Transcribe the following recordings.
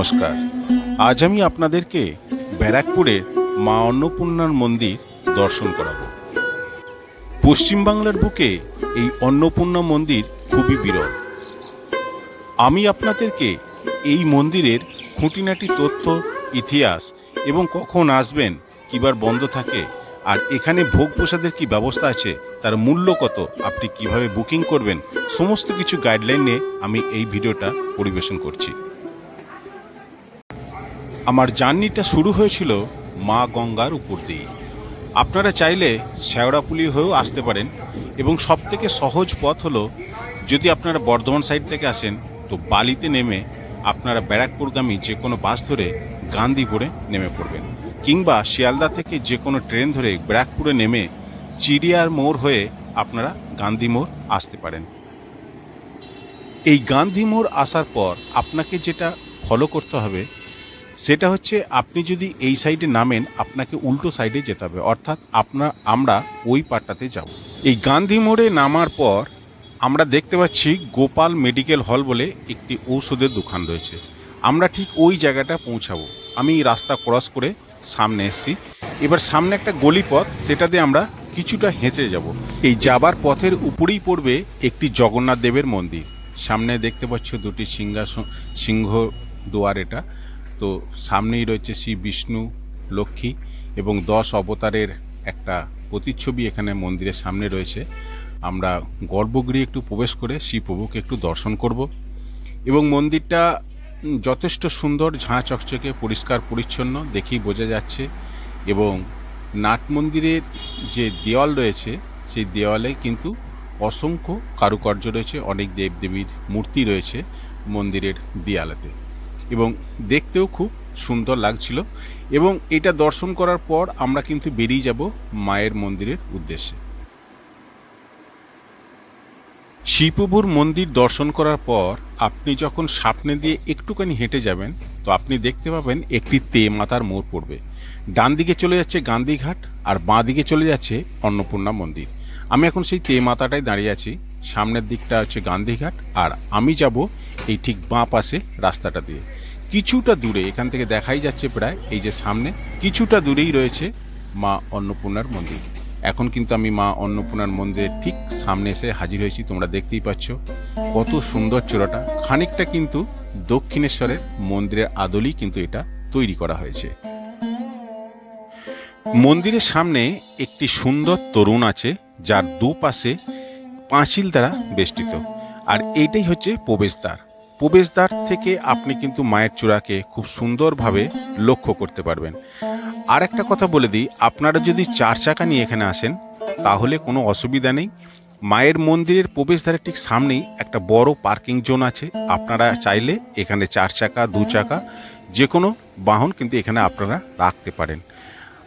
নমস্কার। আজ আমি আপনাদেরকে ব্যারাকপুরের মা অন্নপূর্ণার মন্দির দর্শন করাবো। পশ্চিমবাংলার বুকে এই অন্নপূর্ণা মন্দির খুবই বিরল। আমি আপনাদেরকে এই মন্দিরের খুঁটিনাটি তথ্য, ইতিহাস এবং কখন আসবেন, কিবার বন্ধ থাকে, আর এখানে ভোগ প্রসাদের কি ব্যবস্থা আছে, তার মূল্য কত, আপনি কীভাবে বুকিং করবেন, সমস্ত কিছু গাইডলাইন নিয়ে আমি এই ভিডিওটা পরিবেশন করছি। আমার জার্নিটা শুরু হয়েছিল মা গঙ্গার উপর দিয়ে আপনারা চাইলে শেওড়াপুলি হয়েও আসতে পারেন এবং সবথেকে সহজ পথ হলো যদি আপনারা বর্ধমান সাইড থেকে আসেন, তো বালিতে নেমে আপনারা ব্যারাকপুরগামী যে কোনো বাস ধরে গান্ধীপুরে নেমে পড়বেন কিংবা শিয়ালদা থেকে যে কোনো ট্রেন ধরে ব্যারাকপুরে নেমে চিড়িয়ার মোড় হয়ে আপনারা গান্ধী মোড় আসতে পারেন। এই গান্ধী মোড় আসার পর আপনাকে যেটা ফলো করতে হবে সেটা হচ্ছে আপনি যদি এই সাইডে নামেন, আপনাকে উল্টো সাইডে যেতে হবে। অর্থাৎ আপনার আমরা ওই পাটটাতে যাব। এই গান্ধী মোড়ে নামার পর আমরা দেখতে পাচ্ছি গোপাল মেডিকেল হল বলে একটি ঔষধের দোকান রয়েছে। আমরা ঠিক ওই জায়গাটা পৌঁছাবো। আমি রাস্তা ক্রস করে সামনে এসেছি। এবার সামনে একটা গলিপথ, সেটা দিয়ে আমরা কিছুটা হেঁচে যাব। এই যাবার পথের উপরেই পড়বে একটি জগন্নাথ দেবের মন্দির। সামনে দেখতে পাচ্ছ দুটি সিংহাসন সিংহ দুয়ার এটা। তো সামনেই রয়েছে শ্রী বিষ্ণু, লক্ষ্মী এবং দশ অবতারের একটা প্রতিচ্ছবি এখানে মন্দিরের সামনে রয়েছে। আমরা গর্ভগৃহে একটু প্রবেশ করে শ্রী প্রভুকে একটু দর্শন করব এবং মন্দিরটা যথেষ্ট সুন্দর, ঝাঁ চকচকে, পরিষ্কার, পরিচ্ছন্ন দেখেই বোঝা যাচ্ছে এবং নাট মন্দিরের যে দেওয়াল রয়েছে, সেই দেওয়ালে কিন্তু অসংখ্য কারুকার্য রয়েছে। অনেক দেবদেবীর মূর্তি রয়েছে মন্দিরের দেয়ালেতে। এবং দেখতেও খুব সুন্দর লাগছিল এবং এটা দর্শন করার পর আমরা কিন্তু বেরিয়ে যাব মায়ের মন্দিরের উদ্দেশ্যে। শিবপ্রভুর মন্দির দর্শন করার পর আপনি যখন সামনে দিয়ে একটুখানি হেঁটে যাবেন, তো আপনি দেখতে পাবেন একটি তে মাতার মোড় পড়বে। ডান দিকে চলে যাচ্ছে গান্ধীঘাট আর বাঁ দিকে চলে যাচ্ছে অন্নপূর্ণা মন্দির। আমি এখন সেই তে মাতাটাই দাঁড়িয়ে আছি, সামনের দিকটা হচ্ছে গান্ধীঘাট আর আমি যাব এই ঠিক বাঁ পাশে রাস্তাটা দিয়ে। কিছুটা দূরে, এখান থেকে দেখাই যাচ্ছে প্রায়, এই যে সামনে, কিছুটা দূরেই রয়েছে মা অন্নপূর্ণার মন্দির। এখন কিন্তু আমি মা অন্নপূর্ণার মন্দিরের ঠিক সামনে এসে হাজির হয়েছি, তোমরা দেখতেই পাচ্ছ। কত সুন্দর চূড়াটা। খানিকটা কিন্তু দক্ষিণেশ্বরের মন্দিরের আদলেই কিন্তু এটা তৈরি করা হয়েছে। মন্দিরের সামনে একটি সুন্দর তরুণ আছে, যার দুপাশে পাঁচিল দ্বারা বেষ্টিত। আর এইটাই হচ্ছে প্রবেশদ্বার। প্রবেশদ্বার থেকে আপনি কিন্তু মায়ের চূড়াকে খুব সুন্দরভাবে লক্ষ্য করতে পারবেন। আর একটা কথা বলে দিই, আপনারা যদি চার চাকা নিয়ে এখানে আসেন, তাহলে কোনো অসুবিধা নেই। মায়ের মন্দিরের প্রবেশদ্বারের ঠিক সামনেই একটা বড় পার্কিং জোন আছে। আপনারা চাইলে এখানে চার চাকা, দু চাকা যে কোনো বাহন কিন্তু এখানে আপনারা রাখতে পারেন।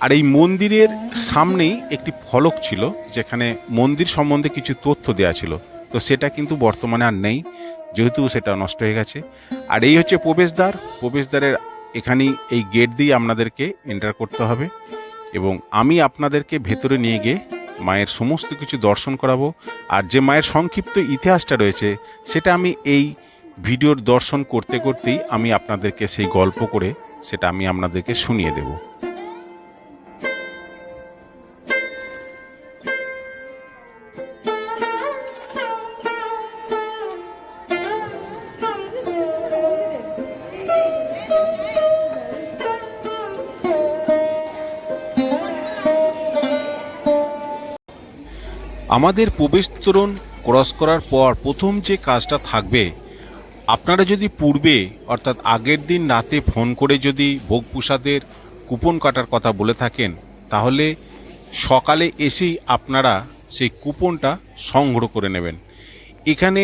আর এই মন্দিরের সামনেই একটি ফলক ছিল, যেখানে মন্দির সম্বন্ধে কিছু তথ্য দেওয়া ছিল। তো সেটা কিন্তু বর্তমানে আর নেই। যেহেতু সেটা নষ্ট হয়ে গেছে। আর এই হচ্ছে প্রবেশদ্বার। প্রবেশদ্বারের এখানেই এই গেট দিয়ে আপনাদেরকে এন্টার করতে হবে এবং আমি আপনাদেরকে ভেতরে নিয়ে গিয়ে মায়ের সমস্ত কিছু দর্শন করাবো। আর যে মায়ের সংক্ষিপ্ত ইতিহাসটা রয়েছে, সেটা আমি এই ভিডিওর দর্শন করতে করতেই আমি আপনাদেরকে সেই গল্প করে সেটা আমি আপনাদেরকে শুনিয়ে দেবো। আমাদের প্রবেশ তোরণ ক্রস করার পর প্রথম যে কাজটা থাকবে, আপনারা যদি পূর্বে, অর্থাৎ আগের দিন রাতে ফোন করে যদি ভোগ প্রসাদের কুপন কাটার কথা বলে থাকেন, তাহলে সকালে এসেই আপনারা সেই কুপনটা সংগ্রহ করে নেবেন। এখানে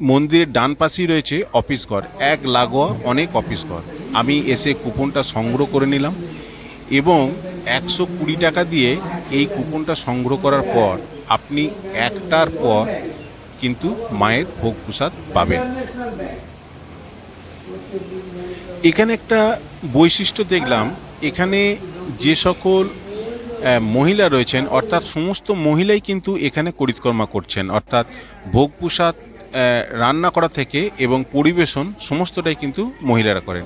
মন্দিরের ডান পাশেই রয়েছে অফিস ঘর। এক লাগোয়া অনেক অফিস ঘর। আমি এসে কুপনটা সংগ্রহ করে নিলাম এবং একশো কুড়ি টাকা দিয়ে এই কুপনটা সংগ্রহ করার পর আপনি একটার পর কিন্তু মায়ের ভোগ প্রসাদ পাবেন। এখানে একটা বৈশিষ্ট্য দেখলাম, এখানে যে সকল মহিলা রয়েছেন, অর্থাৎ সমস্ত মহিলাই কিন্তু এখানে করিতকর্মা করছেন, অর্থাৎ ভোগ প্রসাদ রান্না করা থেকে এবং পরিবেশন সমস্তটাই কিন্তু মহিলারা করেন।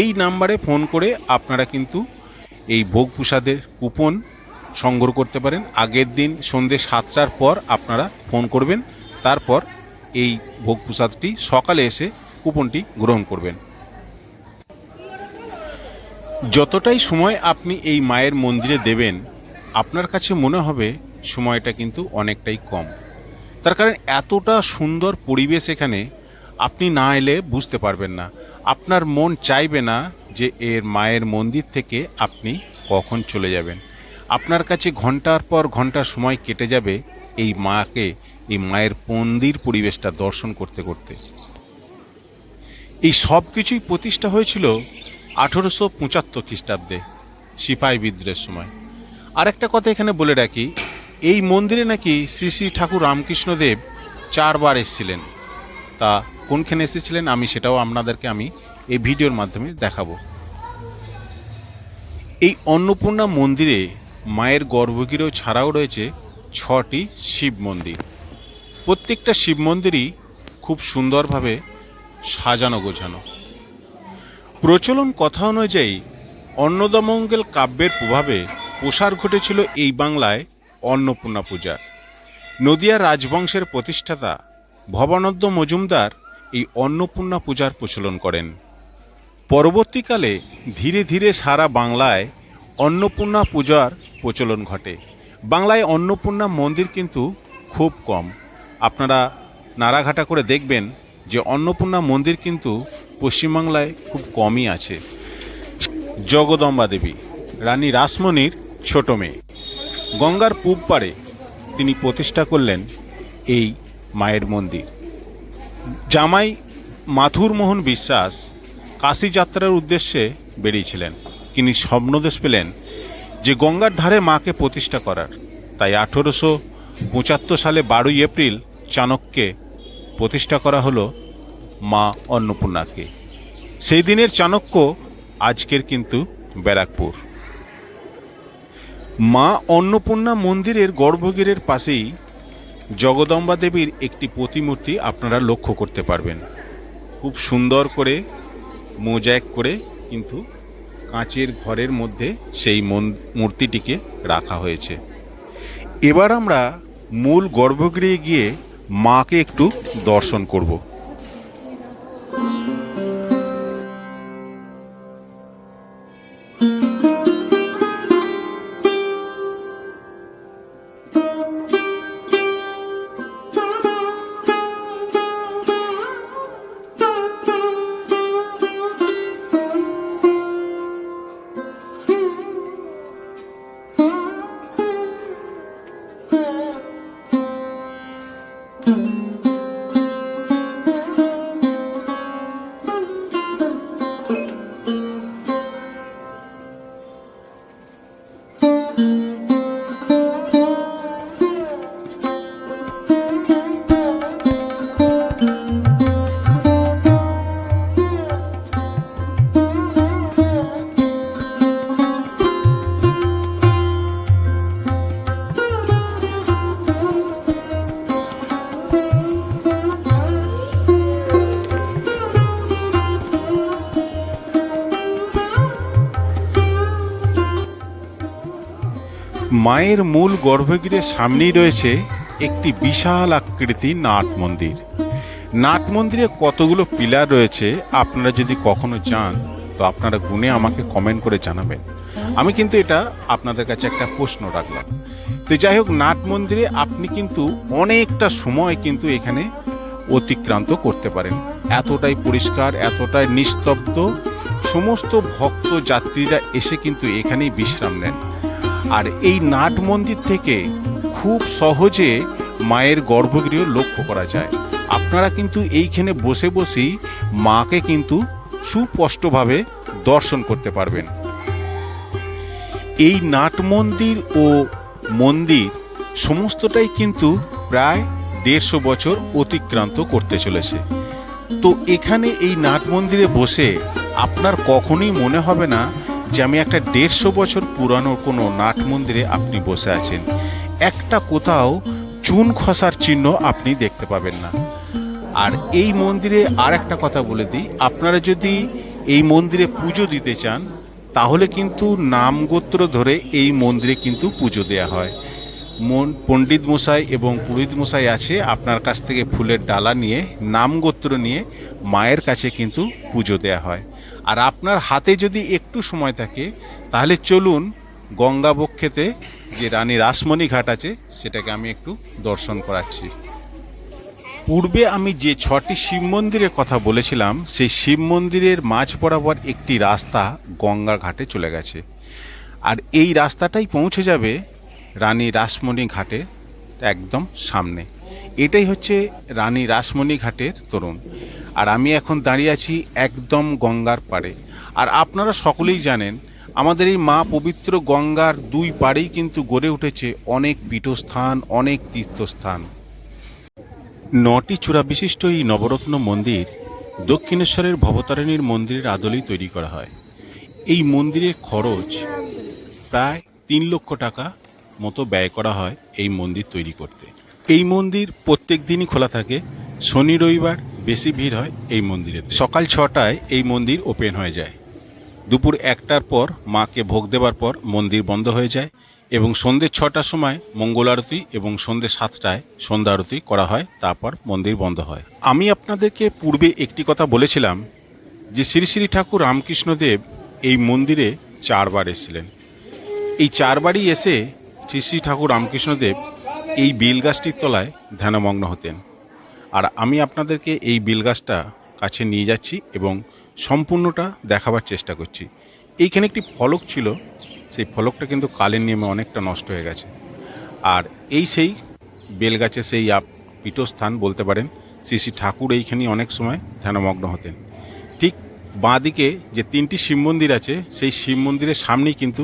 এই নাম্বারে ফোন করে আপনারা কিন্তু এই ভোগ প্রসাদের কুপন সংগ্রহ করতে পারেন। আগের দিন সন্ধ্যে সাতটার পর আপনারা ফোন করবেন। তারপর এই ভোগ প্রসাদটি সকালে এসে কুপনটি গ্রহণ করবেন। যতটাই সময় আপনি এই মায়ের মন্দিরে দেবেন, আপনার কাছে মনে হবে সময়টা কিন্তু অনেকটাই কম। তার কারণ এতটা সুন্দর পরিবেশ এখানে, আপনি না এলে বুঝতে পারবেন না। আপনার মন চাইবে না যে এর মায়ের মন্দির থেকে আপনি কখন চলে যাবেন। আপনার কাছে ঘণ্টার পর ঘণ্টা সময় কেটে যাবে এই মাকে, এই মায়ের মন্দির পরিবেশটা দর্শন করতে করতে। এই সব কিছুই প্রতিষ্ঠা হয়েছিল আঠেরোশো পঁচাত্তর খ্রিস্টাব্দে, সিপাই বিদ্রোহের সময়। আরেকটা কথা এখানে বলে রাখি, এই মন্দিরে নাকি শ্রী শ্রী ঠাকুর রামকৃষ্ণদেব চারবার এসেছিলেন। তা কোনখানে এসেছিলেন আমি সেটাও আপনাদেরকে আমি এই ভিডিওর মাধ্যমে দেখাবো। এই অন্নপূর্ণা মন্দিরে মায়ের গর্ভগৃহ ছাড়াও রয়েছে ছটি শিব মন্দির। প্রত্যেকটা শিব মন্দিরই খুব সুন্দরভাবে সাজানো গোছানো। প্রচলন কথা অনুযায়ী অন্নদামঙ্গল কাব্যের প্রভাবে প্রসার ঘটেছিল এই বাংলায় অন্নপূর্ণা পূজা নদিয়া রাজবংশের প্রতিষ্ঠাতা ভবানন্দ মজুমদার এই অন্নপূর্ণা পূজার প্রচলন করেন। পরবর্তীকালে ধীরে ধীরে সারা বাংলায় অন্নপূর্ণা পূজার প্রচলন ঘটে। বাংলায় অন্নপূর্ণা মন্দির কিন্তু খুব কম। আপনারা নাড়াঘাটা করে দেখবেন যে অন্নপূর্ণা মন্দির কিন্তু পশ্চিমবাংলায় খুব কমই আছে। জগদম্বা দেবী, রানী রাসমণির ছোট মেয়ে। গঙ্গার পূব পাড়ে তিনি প্রতিষ্ঠা করলেন এই মায়ের মন্দির। জামাই মাথুর মোহন বিশ্বাস কাশী যাত্রার উদ্দেশ্যে বেরিয়েছিলেন। তিনি স্বপ্নদেশ পেলেন যে গঙ্গার ধারে মাকে প্রতিষ্ঠা করার। তাই আঠেরোশো পঁচাত্তর সালে বারোই এপ্রিল চাণক্যে প্রতিষ্ঠা করা হলো মা অন্নপূর্ণাকে। সেই দিনের চাণক্য আজকের কিন্তু ব্যারাকপুর। মা অন্নপূর্ণা মন্দিরের গর্ভগৃহের পাশেই জগদম্বা দেবীর একটি প্রতিমূর্তি আপনারা লক্ষ্য করতে পারবেন। খুব সুন্দর করে মোজাইক করে কিন্তু কাঁচের ঘরের মধ্যে সেই মূর্তিটিকে রাখা হয়েছে। এবার আমরা মূল গর্ভগৃহে গিয়ে মাকে একটু দর্শন করব। মায়ের মূল গর্ভগৃহের সামনেই রয়েছে একটি বিশাল আকৃতির নাট মন্দির। নাট মন্দিরে কতগুলো পিলার রয়েছে আপনারা যদি কখনো যান, তো আপনারা গুনে আমাকে কমেন্ট করে জানাবেন। আমি কিন্তু এটা আপনাদের কাছে একটা প্রশ্ন রাখলাম। তো যাই হোক, নাট মন্দিরে আপনি কিন্তু অনেকটা সময় কিন্তু এখানে অতিক্রান্ত করতে পারেন। এতটাই পরিষ্কার, এতটাই নিস্তব্ধ, সমস্ত ভক্ত যাত্রীরা এসে কিন্তু এখানেই বিশ্রাম নেন। আর এই নাট মন্দির থেকে খুব সহজে মায়ের গর্ভগৃহ লক্ষ্য করা যায়। আপনারা কিন্তু এইখানে বসে বসেই মাকে কিন্তু সুস্পষ্টভাবে দর্শন করতে পারবেন। এই নাট মন্দির ও মন্দির সমস্তটাই কিন্তু প্রায় দেড়শো বছর অতিক্রান্ত করতে চলেছে। তো এখানে এই নাট মন্দিরে বসে আপনার কখনোই মনে হবে না যে আমি একটা দেড়শো বছর পুরানো কোনো নাট মন্দিরে আপনি বসে আছেন। একটা কোথাও চুন খসার চিহ্ন আপনি দেখতে পাবেন না। আর এই মন্দিরে আর একটা কথা বলে দিই, আপনারা যদি এই মন্দিরে পুজো দিতে চান, তাহলে কিন্তু নামগোত্র ধরে এই মন্দিরে কিন্তু পুজো দেওয়া হয়। মন, পণ্ডিত মশাই এবং পুরোহিত মশাই আছে, আপনার কাছ থেকে ফুলের ডালা নিয়ে নামগোত্র নিয়ে মায়ের কাছে কিন্তু পুজো দেওয়া হয়। আর আপনার হাতে যদি একটু সময় থাকে, তাহলে চলুন গঙ্গা বক্ষেতে যে রানী রাসমণি ঘাট আছে, সেটাকে আমি একটু দর্শন করাচ্ছি। পূর্বে আমি যে ছটি শিব মন্দিরের কথা বলেছিলাম, সেই শিব মন্দিরের মাঝ বরাবর একটি রাস্তা গঙ্গা ঘাটে চলে গেছে। আর এই রাস্তাটাই পৌঁছে যাবে রানী রাসমণি ঘাটের একদম সামনে। এটাই হচ্ছে রানী রাসমণি ঘাটের তরুণ। আর আমি এখন দাঁড়িয়ে আছি একদম গঙ্গার পাড়ে। আর আপনারা সকলেই জানেন, আমাদের এই মা পবিত্র গঙ্গার দুই পাড়েই কিন্তু গড়ে উঠেছে অনেক পীঠস্থান, অনেক তীর্থস্থান। নটি চূড়া বিশিষ্ট এই নবরত্ন মন্দির দক্ষিণেশ্বরের ভবতারিণীর মন্দিরের আদলেই তৈরি করা হয়। এই মন্দিরের খরচ প্রায় তিন লক্ষ টাকা মতো ব্যয় করা হয় এই মন্দির তৈরি করতে। এই মন্দির প্রত্যেক দিনই খোলা থাকে। শনি রবিবার বেশি ভিড় হয় এই মন্দিরে সকাল ছটায় এই মন্দির ওপেন হয়ে যায়। দুপুর একটার পর মাকে ভোগ দেওয়ার পর মন্দির বন্ধ হয়ে যায় এবং সন্ধ্যে ছটার সময় মঙ্গল আরতি এবং সন্ধ্যে সাতটায় সন্ধ্যা আরতি করা হয়, তারপর মন্দির বন্ধ হয়। আমি আপনাদেরকে পূর্বে একটি কথা বলেছিলাম যে শ্রী শ্রী ঠাকুর রামকৃষ্ণদেব এই মন্দিরে চারবার এসেছিলেন। এই চারবারই এসে শ্রী শ্রী ঠাকুর রামকৃষ্ণদেব এই বেল গাছটির তলায় ধ্যানমগ্ন হতেন। আর আমি আপনাদেরকে এই বেল গাছটা কাছে নিয়ে যাচ্ছি এবং সম্পূর্ণটা দেখাবার চেষ্টা করছি। এইখানে একটি ফলক ছিল, সেই ফলকটা কিন্তু কালের নিয়মে অনেকটা নষ্ট হয়ে গেছে। আর এই সেই বেলগাছে সেই আপ পীঠস্থান বলতে পারেন, শ্রী শ্রী ঠাকুর এইখানেই অনেক সময় ধ্যানমগ্ন হতেন। ঠিক বাঁদিকে যে তিনটি শিব মন্দির আছে, সেই শিব মন্দিরের সামনেই কিন্তু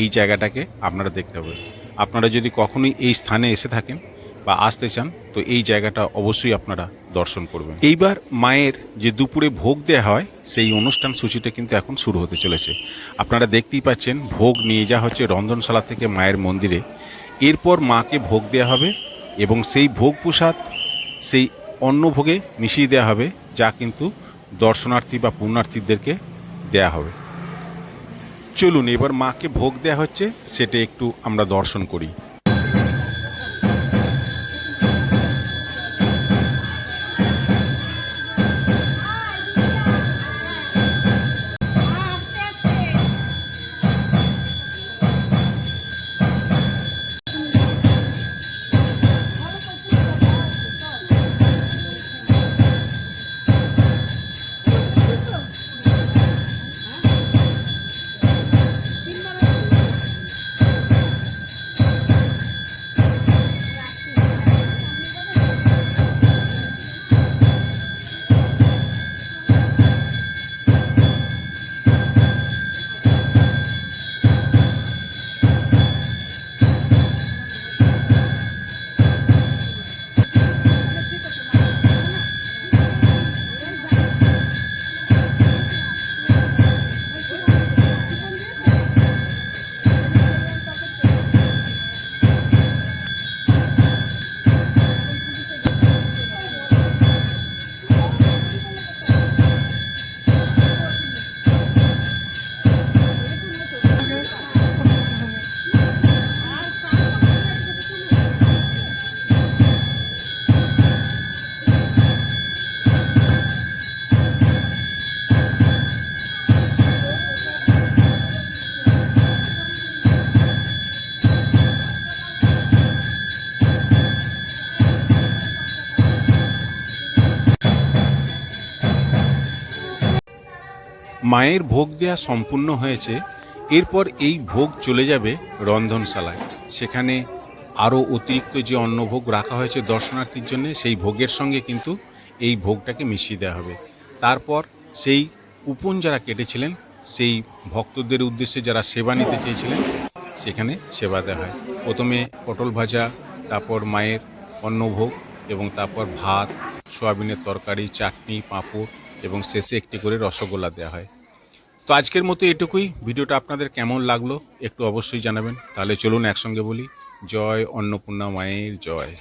এই জায়গাটাকে আপনারা দেখতে পাবেন। আপনারা যদি কখনোই এই স্থানে এসে থাকেন বা আসতে চান, তো এই জায়গাটা অবশ্যই আপনারা দর্শন করবেন। এইবার মায়ের যে দুপুরে ভোগ দেওয়া হয়, সেই অনুষ্ঠান সূচিটা কিন্তু এখন শুরু হতে চলেছে। আপনারা দেখতেই পাচ্ছেন, ভোগ নিয়ে যাওয়া হচ্ছে রন্ধনশালা থেকে মায়ের মন্দিরে। এরপর মাকে ভোগ দেওয়া হবে এবং সেই ভোগ প্রসাদ, সেই অন্নভোগে মিশিয়ে দেওয়া হবে, যা কিন্তু দর্শনার্থী বা পুণ্যার্থীদেরকে দেয়া হবে। চলুন, এবার মাকে ভোগ দেওয়া হচ্ছে, সেটা একটু আমরা দর্শন করি। মায়ের ভোগ দেওয়া সম্পূর্ণ হয়েছে, এরপর এই ভোগ চলে যাবে রন্ধনশালায়। সেখানে আরও অতিরিক্ত যে অন্নভোগ রাখা হয়েছে দর্শনার্থীর জন্য, সেই ভোগের সঙ্গে কিন্তু এই ভোগটাকে মিশিয়ে দেওয়া হবে। তারপর সেই কুপন যারা কেটেছিলেন, সেই ভক্তদের উদ্দেশ্যে যারা সেবা নিতে চেয়েছিলেন, সেখানে সেবা দেওয়া হয়। প্রথমে পটল ভাজা, তারপর মায়ের অন্নভোগ এবং তারপর ভাত, সোয়াবিনের তরকারি, চাটনি, পাঁপড় এবং শেষে একটি করে রসগোল্লা দেওয়া হয়। তো আজকের মতো এটুকুই। ভিডিওটা আপনাদের কেমন লাগল একটু অবশ্যই জানাবেন। তাহলে চলুন একসঙ্গে বলি, জয় অন্নপূর্ণা মায়ের জয়।